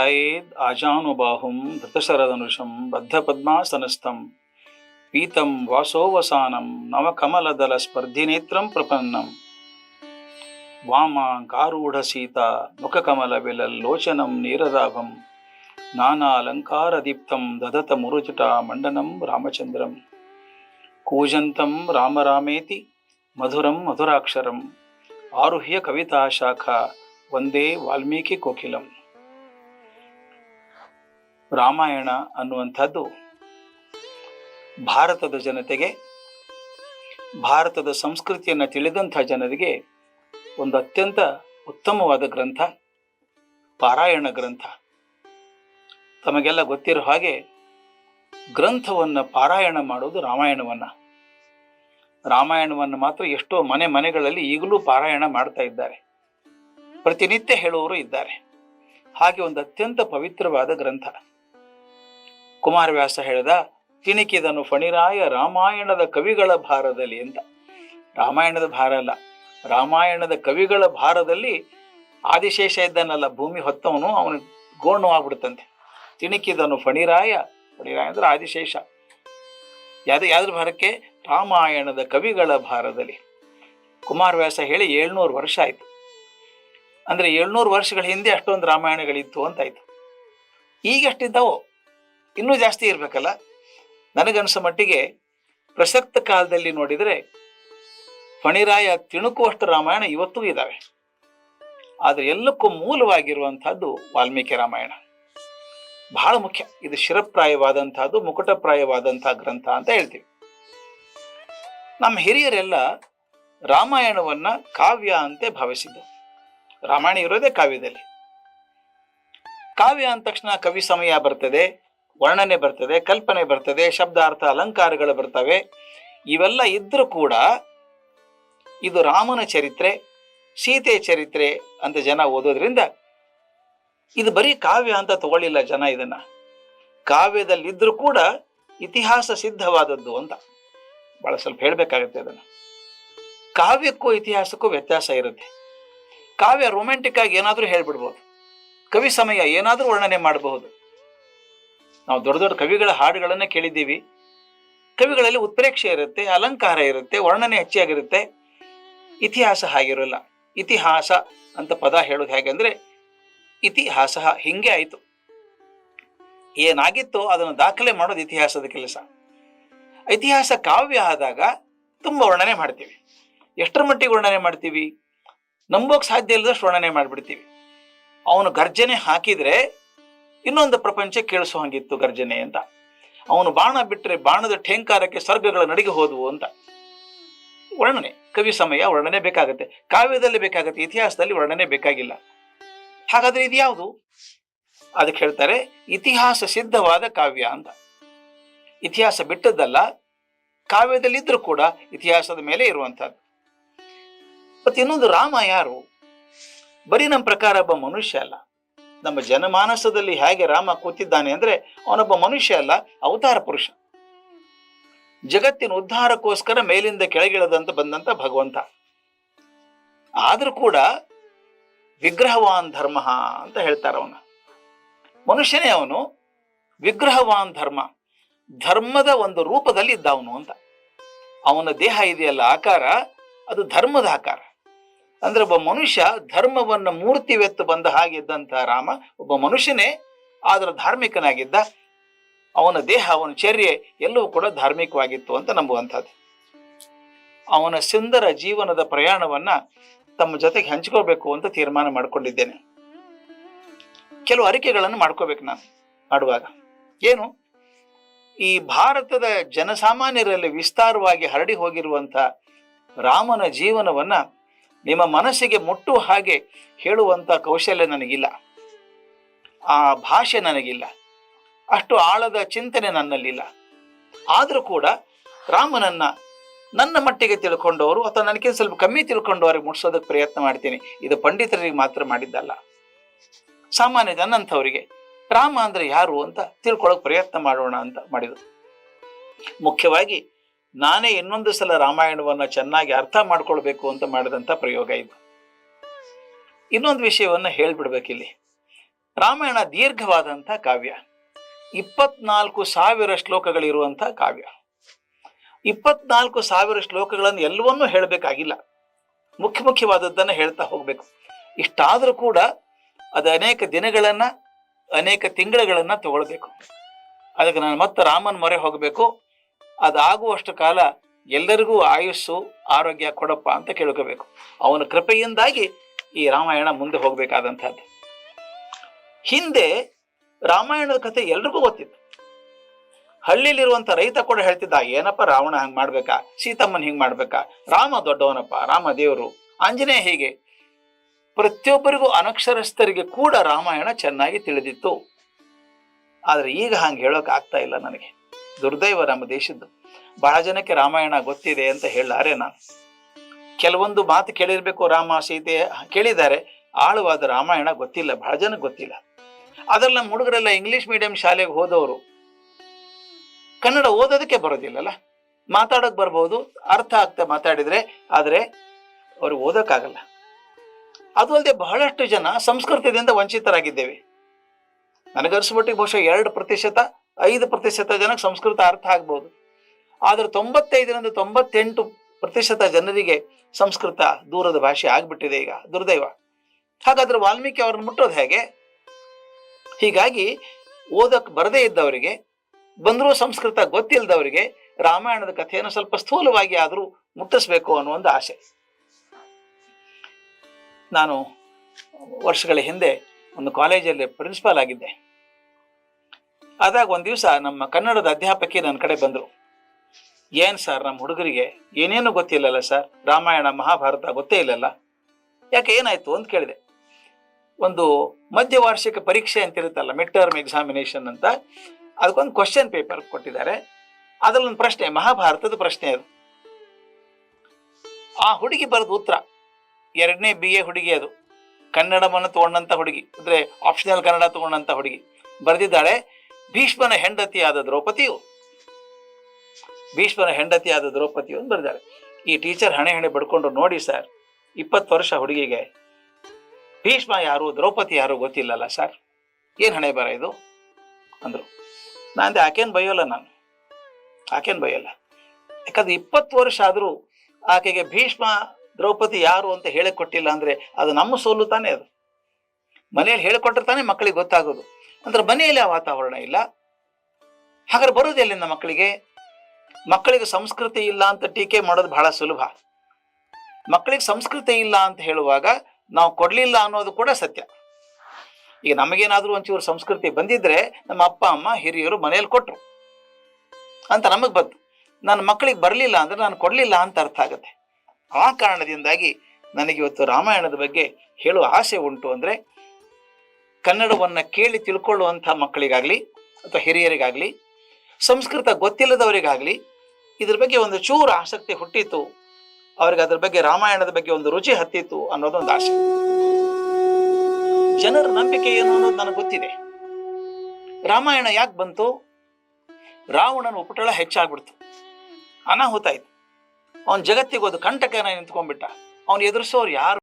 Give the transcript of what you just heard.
ధ్యాయేద్ ఆజానుబాహుం ధృతశరదనుషం బద్ధపద్మాసనస్థం పీతం వాసోవసానం నవకమలదల స్పర్ధినేత్రం ప్రపన్నం. వామాంకారూఢసీత ముఖకమల విలల్లోచనం నీరదాభం నానాలంకారదీప్తం దదత మురుచుటా మండనం రామచంద్రం. కూజంతం రామరామేతి మధురం మధురాక్షరం ఆరుహ్య కవితాశాఖ వందే వాల్మీకి కోకిలం. ರಾಮಾಯಣ ಅನ್ನುವಂಥದ್ದು ಭಾರತದ ಜನತೆಗೆ, ಭಾರತದ ಸಂಸ್ಕೃತಿಯನ್ನು ತಿಳಿದಂಥ ಜನರಿಗೆ ಒಂದು ಅತ್ಯಂತ ಉತ್ತಮವಾದ ಗ್ರಂಥ, ಪಾರಾಯಣ ಗ್ರಂಥ. ತಮಗೆಲ್ಲ ಗೊತ್ತಿರೋ ಹಾಗೆ ಗ್ರಂಥವನ್ನು ಪಾರಾಯಣ ಮಾಡೋದು ರಾಮಾಯಣವನ್ನು. ರಾಮಾಯಣವನ್ನು ಮಾತ್ರ ಎಷ್ಟೋ ಮನೆ ಮನೆಗಳಲ್ಲಿ ಈಗಲೂ ಪಾರಾಯಣ ಮಾಡ್ತಾ ಇದ್ದಾರೆ. ಪ್ರತಿನಿತ್ಯ ಹೇಳುವವರು ಇದ್ದಾರೆ. ಹಾಗೆ ಒಂದು ಅತ್ಯಂತ ಪವಿತ್ರವಾದ ಗ್ರಂಥ. ಕುಮಾರವ್ಯಾಸ ಹೇಳಿದ ತಿಣಿಕಿದನು ಫಣಿರಾಯ ರಾಮಾಯಣದ ಕವಿಗಳ ಭಾರದಲ್ಲಿ ಅಂತ. ರಾಮಾಯಣದ ಭಾರ ಅಲ್ಲ. ರಾಮಾಯಣದ ಕವಿಗಳ ಭಾರದಲ್ಲಿ ಆದಿಶೇಷ ಇದ್ದಾನಲ್ಲ, ಭೂಮಿ ಹೊತ್ತವನು, ಅವನು ಗೋಣು ಆಗ್ಬಿಡುತ್ತಂತೆ ತಿಣಿಕಿದನು ಫಣಿರಾಯ ಫಣಿರಾಯ ಅಂದ್ರೆ ಆದಿಶೇಷ. ಯಾವ್ದು ಯಾವ್ದ್ರ ಭಾರಕ್ಕೆ? ರಾಮಾಯಣದ ಕವಿಗಳ ಭಾರದಲ್ಲಿ. ಕುಮಾರವ್ಯಾಸ ಹೇಳಿ ಏಳ್ನೂರು ವರ್ಷ ಆಯ್ತು. ಅಂದ್ರೆ ಏಳ್ನೂರು ವರ್ಷಗಳ ಹಿಂದೆ ಅಷ್ಟೊಂದು ರಾಮಾಯಣಗಳಿತ್ತು ಅಂತಾಯ್ತು ಈಗ ಎಷ್ಟಿದ್ದಾವೋ ಇನ್ನೂ ಜಾಸ್ತಿ ಇರಬೇಕಲ್ಲ? ನನಗನ್ಸೋ ಮಟ್ಟಿಗೆ ಪ್ರಸಕ್ತ ಕಾಲದಲ್ಲಿ ನೋಡಿದರೆ ಫಣಿರಾಯ ತಿಣುಕುವಷ್ಟು ರಾಮಾಯಣ ಇವತ್ತೂ ಇದ್ದಾವೆ ಆದರೆ ಎಲ್ಲಕ್ಕೂ ಮೂಲವಾಗಿರುವಂಥದ್ದು ವಾಲ್ಮೀಕಿ ರಾಮಾಯಣ. ಬಹಳ ಮುಖ್ಯ. ಇದು ಶಿರಪ್ರಾಯವಾದಂತಹದ್ದು ಮುಕುಟಪ್ರಾಯವಾದಂತಹ ಗ್ರಂಥ ಅಂತ ಹೇಳ್ತೀವಿ. ನಮ್ಮ ಹಿರಿಯರೆಲ್ಲ ರಾಮಾಯಣವನ್ನ ಕಾವ್ಯ ಅಂತೆ ಭಾವಿಸಿದ್ದು ರಾಮಾಯಣ ಇರೋದೇ ಕಾವ್ಯದಲ್ಲಿ. ಕಾವ್ಯ ಅಂದ ತಕ್ಷಣ ಕವಿ ಸಮಯ ಬರ್ತದೆ. ವರ್ಣನೆ ಬರ್ತದೆ, ಕಲ್ಪನೆ ಬರ್ತದೆ, ಶಬ್ದಾರ್ಥ ಅಲಂಕಾರಗಳು ಬರ್ತವೆ. ಇವೆಲ್ಲ ಇದ್ರೂ ಕೂಡ ಇದು ರಾಮನ ಚರಿತ್ರೆ ಸೀತೆ ಚರಿತ್ರೆ ಅಂತ ಜನ ಓದೋದ್ರಿಂದ ಇದು ಬರೀ ಕಾವ್ಯ ಅಂತ ತಗೊಳ್ಳಿಲ್ಲ ಜನ ಇದನ್ನ. ಕಾವ್ಯದಲ್ಲಿದ್ದರೂ ಕೂಡ ಇತಿಹಾಸ ಸಿದ್ಧವಾದದ್ದು ಅಂತ. ಬಹಳ ಸ್ವಲ್ಪ ಹೇಳಬೇಕಾಗತ್ತೆ ಅದನ್ನು. ಕಾವ್ಯಕ್ಕೂ ಇತಿಹಾಸಕ್ಕೂ ವ್ಯತ್ಯಾಸ ಇರುತ್ತೆ. ಕಾವ್ಯ ರೊಮ್ಯಾಂಟಿಕ್ ಆಗಿ ಏನಾದರೂ ಹೇಳ್ಬಿಡ್ಬೋದು. ಕವಿ ಸಮಯ ಏನಾದರೂ ವರ್ಣನೆ ಮಾಡಬಹುದು. ನಾವು ದೊಡ್ಡ ದೊಡ್ಡ ಕವಿಗಳ ಹಾಡುಗಳನ್ನ ಕೇಳಿದ್ದೀವಿ. ಕವಿಗಳಲ್ಲಿ ಉತ್ಪ್ರೇಕ್ಷೆ ಇರುತ್ತೆ, ಅಲಂಕಾರ ಇರುತ್ತೆ, ವರ್ಣನೆ ಹೆಚ್ಚಾಗಿರುತ್ತೆ ಇತಿಹಾಸ ಹಾಗಿರೋಲ್ಲ. ಇತಿಹಾಸ ಅಂತ ಪದ ಹೇಳೋದು ಹೇಗೆ ಅಂದ್ರೆ, ಇತಿಹಾಸ ಹಿಂಗೆ ಆಯ್ತು. ಏನಾಗಿತ್ತೋ ಅದನ್ನು ದಾಖಲೆ ಮಾಡೋದು ಇತಿಹಾಸದ ಕೆಲಸ. ಇತಿಹಾಸ ಕಾವ್ಯ ಆದಾಗ ತುಂಬ ವರ್ಣನೆ ಮಾಡ್ತೀವಿ. ಎಷ್ಟರ ಮಟ್ಟಿಗೆ ವರ್ಣನೆ ಮಾಡ್ತೀವಿ? ನಂಬೋಕ್ ಸಾಧ್ಯ ಇಲ್ಲದಷ್ಟು ವರ್ಣನೆ ಮಾಡಿಬಿಡ್ತೀವಿ. ಅವನು ಗರ್ಜನೆ ಹಾಕಿದ್ರೆ ಇನ್ನೊಂದು ಪ್ರಪಂಚ ಕೇಳಿಸೋ ಹಂಗಿತ್ತು ಗರ್ಜನೆ ಅಂತ. ಅವನು ಬಾಣ ಬಿಟ್ಟರೆ ಬಾಣದ ಠೇಂಕಾರಕ್ಕೆ ಸ್ವರ್ಗಗಳ ನಡಿಗೆ ಹೋದವು ಅಂತ. ವರ್ಣನೆ, ಕವಿ ಸಮಯ, ವರ್ಣನೆ ಬೇಕಾಗುತ್ತೆ. ಕಾವ್ಯದಲ್ಲಿ ಬೇಕಾಗುತ್ತೆ, ಇತಿಹಾಸದಲ್ಲಿ ವರ್ಣನೆ ಬೇಕಾಗಿಲ್ಲ. ಹಾಗಾದ್ರೆ ಇದು ಯಾವುದು? ಅದಕ್ಕೆ ಹೇಳ್ತಾರೆ, ಇತಿಹಾಸ ಸಿದ್ಧವಾದ ಕಾವ್ಯ ಅಂತ. ಇತಿಹಾಸ ಬಿಟ್ಟದ್ದಲ್ಲ ಕಾವ್ಯದಲ್ಲಿದ್ದರೂ ಕೂಡ ಇತಿಹಾಸದ ಮೇಲೆ ಇರುವಂತಹದ್ದು ಮತ್ತೆ ಇನ್ನೊಂದು ರಾಮ ಯಾರು? ಬರೀ ನಮ್ಮ ಪ್ರಕಾರ ಒಬ್ಬ ಮನುಷ್ಯ ಅಲ್ಲ. ನಮ್ಮ ಜನಮಾನಸದಲ್ಲಿ ಹೇಗೆ ರಾಮ ಕೂತಿದ್ದಾನೆ ಅಂದ್ರೆ ಅವನೊಬ್ಬ ಮನುಷ್ಯ ಅಲ್ಲ, ಅವತಾರ ಪುರುಷ. ಜಗತ್ತಿನ ಉದ್ಧಾರಕ್ಕೋಸ್ಕರ ಮೇಲಿಂದ ಕೆಳಗಿಳದಂತ ಬಂದಂತ ಭಗವಂತ. ಆದ್ರೂ ಕೂಡ ವಿಗ್ರಹವಾನ್ ಧರ್ಮ ಅಂತ ಹೇಳ್ತಾರೆ ಅವನು. ಮನುಷ್ಯನೇ ಅವನು, ವಿಗ್ರಹವಾನ್ ಧರ್ಮ. ಧರ್ಮದ ಒಂದು ರೂಪದಲ್ಲಿ ಇದ್ದ ಅವನು ಅಂತ. ಅವನ ದೇಹ ಇದೆಯಲ್ಲ, ಆಕಾರ, ಅದು ಧರ್ಮದ ಆಕಾರ. ಅಂದ್ರೆ ಒಬ್ಬ ಮನುಷ್ಯ ಧರ್ಮವನ್ನ ಮೂರ್ತಿವೆತ್ತು ಬಂದ ಹಾಗಿದ್ದಂತಹ ರಾಮ, ಒಬ್ಬ ಮನುಷ್ಯನೇ ಆದ್ರೆ ಧಾರ್ಮಿಕನಾಗಿದ್ದ, ಅವನ ದೇಹ, ಅವನ ಚರ್ಯೆ ಎಲ್ಲವೂ ಕೂಡ ಧಾರ್ಮಿಕವಾಗಿತ್ತು ಅಂತ ನಂಬುವಂಥದ್ದು. ಅವನ ಸುಂದರ ಜೀವನದ ಪ್ರಯಾಣವನ್ನ ತಮ್ಮ ಜೊತೆಗೆ ಹಂಚ್ಕೋಬೇಕು ಅಂತ ತೀರ್ಮಾನ ಮಾಡ್ಕೊಂಡಿದ್ದೇನೆ. ಕೆಲವು ಅರಿಕೆಗಳನ್ನು ಮಾಡ್ಕೋಬೇಕು ನಾನು ಮಾಡುವಾಗ. ಏನು? ಈ ಭಾರತದ ಜನಸಾಮಾನ್ಯರಲ್ಲಿ ವಿಸ್ತಾರವಾಗಿ ಹರಡಿ ಹೋಗಿರುವಂತ ರಾಮನ ಜೀವನವನ್ನ ನಿಮ್ಮ ಮನಸ್ಸಿಗೆ ಮುಟ್ಟುವ ಹಾಗೆ ಹೇಳುವಂತ ಕೌಶಲ್ಯ ನನಗಿಲ್ಲ. ಆ ಭಾಷೆ ನನಗಿಲ್ಲ. ಅಷ್ಟು ಆಳದ ಚಿಂತನೆ ನನ್ನಲ್ಲಿಲ್ಲ. ಆದರೂ ಕೂಡ ರಾಮನನ್ನ ನನ್ನ ಮಟ್ಟಿಗೆ ತಿಳ್ಕೊಂಡವರು ಅಥವಾ ನನಗೆ ಸ್ವಲ್ಪ ಕಮ್ಮಿ ತಿಳ್ಕೊಂಡವರಿಗೆ ಮುಟ್ಸೋದಕ್ಕೆ ಪ್ರಯತ್ನ ಮಾಡ್ತೀನಿ. ಇದು ಪಂಡಿತರಿಗೆ ಮಾತ್ರ ಮಾಡಿದ್ದಲ್ಲ. ಸಾಮಾನ್ಯ ಜನಂಥವರಿಗೆ ರಾಮ ಅಂದ್ರೆ ಯಾರು ಅಂತ ತಿಳ್ಕೊಳ್ಳೋಕೆ ಪ್ರಯತ್ನ ಮಾಡೋಣ ಅಂತ ಮಾಡಿದ್ರು. ಮುಖ್ಯವಾಗಿ ನಾನೇ ಇನ್ನೊಂದು ಸಲ ರಾಮಾಯಣವನ್ನ ಚೆನ್ನಾಗಿ ಅರ್ಥ ಮಾಡ್ಕೊಳ್ಬೇಕು ಅಂತ ಮಾಡಿದಂಥ ಪ್ರಯೋಗ ಇದು. ಇನ್ನೊಂದು ವಿಷಯವನ್ನ ಹೇಳ್ಬಿಡ್ಬೇಕಿಲ್ಲಿ. ರಾಮಾಯಣ ದೀರ್ಘವಾದಂಥ ಕಾವ್ಯ. ಇಪ್ಪತ್ನಾಲ್ಕು ಸಾವಿರ ಶ್ಲೋಕಗಳಿರುವಂಥ ಕಾವ್ಯ. ಇಪ್ಪತ್ನಾಲ್ಕು ಸಾವಿರ ಶ್ಲೋಕಗಳನ್ನು ಎಲ್ಲವನ್ನೂ ಹೇಳಬೇಕಾಗಿಲ್ಲ. ಮುಖ್ಯ ಮುಖ್ಯವಾದದ್ದನ್ನು ಹೇಳ್ತಾ ಹೋಗಬೇಕು. ಇಷ್ಟಾದರೂ ಕೂಡ ಅದು ಅನೇಕ ದಿನಗಳನ್ನು, ಅನೇಕ ತಿಂಗಳುಗಳನ್ನು ತಗೊಳ್ಬೇಕು. ಅದಕ್ಕೆ ನಾನು ಮತ್ತೆ ರಾಮನ ಮೊರೆ ಹೋಗಬೇಕು. ಅದಾಗುವಷ್ಟು ಕಾಲ ಎಲ್ಲರಿಗೂ ಆಯುಸ್ಸು, ಆರೋಗ್ಯ ಕೊಡಪ್ಪ ಅಂತ ಕೇಳ್ಕೋಬೇಕು. ಅವನ ಕೃಪೆಯಿಂದಾಗಿ ಈ ರಾಮಾಯಣ ಮುಂದೆ ಹೋಗಬೇಕಾದಂಥದ್ದು. ಹಿಂದೆ ರಾಮಾಯಣದ ಕಥೆ ಎಲ್ರಿಗೂ ಗೊತ್ತಿತ್ತು. ಹಳ್ಳಿಯಲ್ಲಿರುವಂತ ರೈತ ಕೂಡ ಹೇಳ್ತಿದ್ದ, ಏನಪ್ಪ ರಾವಣ ಹಂಗೆ ಮಾಡ್ಬೇಕಾ? ಸೀತಮ್ಮನ ಹಿಂಗೆ ಮಾಡ್ಬೇಕಾ? ರಾಮ ದೊಡ್ಡವನಪ್ಪ, ರಾಮ ದೇವರು, ಆಂಜನೇಯ ಹೀಗೆ? ಪ್ರತಿಯೊಬ್ಬರಿಗೂ ಅನಕ್ಷರಸ್ಥರಿಗೆ ಕೂಡ ರಾಮಾಯಣ ಚೆನ್ನಾಗಿ ತಿಳಿದಿತ್ತು. ಆದ್ರೆ ಈಗ ಹಂಗೆ ಹೇಳೋಕೆ ಆಗ್ತಾ ಇಲ್ಲ ನನಗೆ. ದುರ್ದೈವ ನಮ್ಮ ದೇಶದ್ದು. ಬಹಳ ಜನಕ್ಕೆ ರಾಮಾಯಣ ಗೊತ್ತಿದೆ ಅಂತ ಹೇಳಾರೆ ನಾನು. ಕೆಲವೊಂದು ಮಾತು ಕೇಳಿರ್ಬೇಕು ರಾಮ ಸೀತೆ ಕೇಳಿದ್ದಾರೆ. ಆಳವಾದ ರಾಮಾಯಣ ಗೊತ್ತಿಲ್ಲ. ಬಹಳ ಜನಕ್ಕೆ ಗೊತ್ತಿಲ್ಲ. ಅದ್ರಲ್ಲಿ ನಮ್ಮ ಹುಡುಗರೆಲ್ಲ ಇಂಗ್ಲಿಷ್ ಮೀಡಿಯಂ ಶಾಲೆಗೆ ಹೋದವರು. ಕನ್ನಡ ಓದೋದಕ್ಕೆ ಬರೋದಿಲ್ಲಲ್ಲ. ಮಾತಾಡೋಕೆ ಬರ್ಬೋದು. ಅರ್ಥ ಆಗ್ತಾ ಮಾತಾಡಿದ್ರೆ, ಆದರೆ ಅವರು ಓದೋಕ್ಕಾಗಲ್ಲ. ಅದು ಅಲ್ಲದೆ ಬಹಳಷ್ಟು ಜನ ಸಂಸ್ಕೃತದಿಂದ ವಂಚಿತರಾಗಿದ್ದೇವೆ. ನನಗನ್ಸ್ಬಿಟ್ಟಿಗೆ ಬಹುಶಃ ಎರಡು ಪ್ರತಿಶತ ಐದು ಪ್ರತಿಶತ ಜನಕ್ಕೆ ಸಂಸ್ಕೃತ ಅರ್ಥ ಆಗ್ಬೋದು. ಆದರೆ ತೊಂಬತ್ತೈದರಿಂದ ತೊಂಬತ್ತೆಂಟು ಪ್ರತಿಶತ ಜನರಿಗೆ ಸಂಸ್ಕೃತ ದೂರದ ಭಾಷೆ ಆಗ್ಬಿಟ್ಟಿದೆ ಈಗ, ದುರ್ದೈವ. ಹಾಗಾದ್ರೆ ವಾಲ್ಮೀಕಿ ಅವ್ರನ್ನ ಮುಟ್ಟೋದು ಹೇಗೆ? ಹೀಗಾಗಿ ಓದಕ್ ಬರದೇ ಇದ್ದವರಿಗೆ, ಬಂದರೂ ಸಂಸ್ಕೃತ ಗೊತ್ತಿಲ್ಲದವರಿಗೆ ರಾಮಾಯಣದ ಕಥೆಯನ್ನು ಸ್ವಲ್ಪ ಸ್ಥೂಲವಾಗಿ ಆದರೂ ಮುಟ್ಟಿಸ್ಬೇಕು ಅನ್ನೋ ಒಂದು ಆಸೆ. ನಾನು ವರ್ಷಗಳ ಹಿಂದೆ ಒಂದು ಕಾಲೇಜಲ್ಲಿ ಪ್ರಿನ್ಸಿಪಾಲ್ ಆಗಿದ್ದೆ. ಆದಾಗ ಒಂದು ದಿವಸ ನಮ್ಮ ಕನ್ನಡದ ಅಧ್ಯಾಪಕಿ ನನ್ನ ಕಡೆ ಬಂದರು. ಏನು ಸರ್ ನಮ್ಮ ಹುಡುಗರಿಗೆ? ಏನೇನು ಗೊತ್ತಿಲ್ಲಲ್ಲ ಸರ್. ರಾಮಾಯಣ, ಮಹಾಭಾರತ ಗೊತ್ತೇ ಇಲ್ಲಲ್ಲ. ಯಾಕೆ ಏನಾಯ್ತು ಅಂತ ಕೇಳಿದೆ. ಒಂದು ಮಧ್ಯ ವಾರ್ಷಿಕ ಪರೀಕ್ಷೆ ಅಂತ ಇರುತ್ತಲ್ಲ ಮಿಡ್ ಟರ್ಮ್ ಎಕ್ಸಾಮಿನೇಷನ್ ಅಂತ. ಅದಕ್ಕೊಂದು ಕ್ವಶನ್ ಪೇಪರ್ ಕೊಟ್ಟಿದ್ದಾರೆ. ಅದ್ರಲ್ಲೊಂದು ಪ್ರಶ್ನೆ, ಮಹಾಭಾರತದ ಪ್ರಶ್ನೆ ಅದು. ಆ ಹುಡುಗಿ ಬರೆದ ಉತ್ತರ, ಎರಡನೇ ಬಿ ಎ ಹುಡುಗಿ ಅದು. ಕನ್ನಡವನ್ನು ತಗೊಂಡಂತ ಹುಡುಗಿ, ಅಂದ್ರೆ ಆಪ್ಷನಲ್ ಕನ್ನಡ ತಗೊಂಡಂತ ಹುಡುಗಿ. ಬರೆದಿದ್ದಾಳೆ ಭೀಷ್ಮನ ಹೆಂಡತಿಯಾದ ದ್ರೌಪದಿಯು, ಭೀಷ್ಮನ ಹೆಂಡತಿಯಾದ ದ್ರೌಪದಿಯು ಅಂತ ಬರ್ತಾರೆ ಈ ಟೀಚರ್ ಹಣೆ ಹಣೆ ಬಡ್ಕೊಂಡು ನೋಡಿ ಸರ್ ಇಪ್ಪತ್ತು ವರ್ಷ ಹುಡುಗಿಗೆ ಭೀಷ್ಮ ಯಾರು, ದ್ರೌಪದಿ ಯಾರು ಗೊತ್ತಿಲ್ಲಲ್ಲ ಸರ್ ಏನು ಹಣೆ ಬರ ಇದು? ಅಂದರು. ನಾನು ಆಕೇನು ಬೈಯೋಲ್ಲ ನಾನು? ಆಕೇನು ಬೈಯೋಲ್ಲ? ಯಾಕಂದ್ರೆ ಇಪ್ಪತ್ತು ವರ್ಷ ಆದರೂ ಆಕೆಗೆ ಭೀಷ್ಮ, ದ್ರೌಪದಿ ಯಾರು ಅಂತ ಹೇಳಿಕೊಟ್ಟಿಲ್ಲ ಅಂದ್ರೆ ಅದು ನಮ್ಮ ಸೋಲು ತಾನೇ ಅದು. ಮನೆಯಲ್ಲಿ ಹೇಳಿಕೊಟ್ರೆ ತಾನೇ ಮಕ್ಕಳಿಗೆ ಗೊತ್ತಾಗೋದು. ಅಂದ್ರೆ ಮನೆಯಲ್ಲಿ ಆ ವಾತಾವರಣ ಇಲ್ಲ. ಹಾಗಾದ್ರೆ ಬರೋದು ಎಲ್ಲಿಂದ ಮಕ್ಕಳಿಗೆ? ಮಕ್ಕಳಿಗೆ ಸಂಸ್ಕೃತಿ ಇಲ್ಲ ಅಂತ ಟೀಕೆ ಮಾಡೋದು ಬಹಳ ಸುಲಭ. ಮಕ್ಕಳಿಗೆ ಸಂಸ್ಕೃತಿ ಇಲ್ಲ ಅಂತ ಹೇಳುವಾಗ ನಾವು ಕೊಡ್ಲಿಲ್ಲ ಅನ್ನೋದು ಕೂಡ ಸತ್ಯ. ಈಗ ನಮಗೇನಾದರೂ ಒಂಚೂರು ಸಂಸ್ಕೃತಿ ಬಂದಿದ್ರೆ ನಮ್ಮ ಅಪ್ಪ, ಅಮ್ಮ, ಹಿರಿಯರು ಮನೆಯಲ್ಲಿ ಕೊಟ್ಟರು ಅಂತ ನಮಗೆ ಬಂತು. ನನ್ನ ಮಕ್ಕಳಿಗೆ ಬರಲಿಲ್ಲ ಅಂದ್ರೆ ನಾನು ಕೊಡಲಿಲ್ಲ ಅಂತ ಅರ್ಥ ಆಗುತ್ತೆ. ಆ ಕಾರಣದಿಂದಾಗಿ ನನಗೆ ಇವತ್ತು ರಾಮಾಯಣದ ಬಗ್ಗೆ ಹೇಳುವ ಆಸೆ ಉಂಟು ಅಂದರೆ ಕನ್ನಡವನ್ನು ಕೇಳಿ ತಿಳ್ಕೊಳ್ಳುವಂಥ ಮಕ್ಕಳಿಗಾಗಲಿ ಅಥವಾ ಹಿರಿಯರಿಗಾಗಲಿ, ಸಂಸ್ಕೃತ ಗೊತ್ತಿಲ್ಲದವರಿಗಾಗಲಿ, ಇದ್ರ ಬಗ್ಗೆ ಒಂದು ಚೂರು ಆಸಕ್ತಿ ಹುಟ್ಟಿತು. ಅವ್ರಿಗೆ ಅದ್ರ ಬಗ್ಗೆ ರಾಮಾಯಣದ ಬಗ್ಗೆ ಒಂದು ರುಚಿ ಹತ್ತಿತ್ತು ಅನ್ನೋದೊಂದು ಆಸೆ. ಜನರ ನಂಬಿಕೆ ಏನು ಅನ್ನೋದು ನನಗೆ ಗೊತ್ತಿದೆ. ರಾಮಾಯಣ ಯಾಕೆ ಬಂತು? ರಾವಣನ ಉಪಟಳ ಹೆಚ್ಚಾಗ್ಬಿಡ್ತು. ಅನಾಹುತ ಆಯ್ತು. ಅವನ ಜಗತ್ತಿಗೆ ಒಂದು ಕಂಟಕನ ನಿಂತ್ಕೊಂಡ್ಬಿಟ್ಟ. ಅವನು ಎದುರಿಸೋರು ಯಾರು?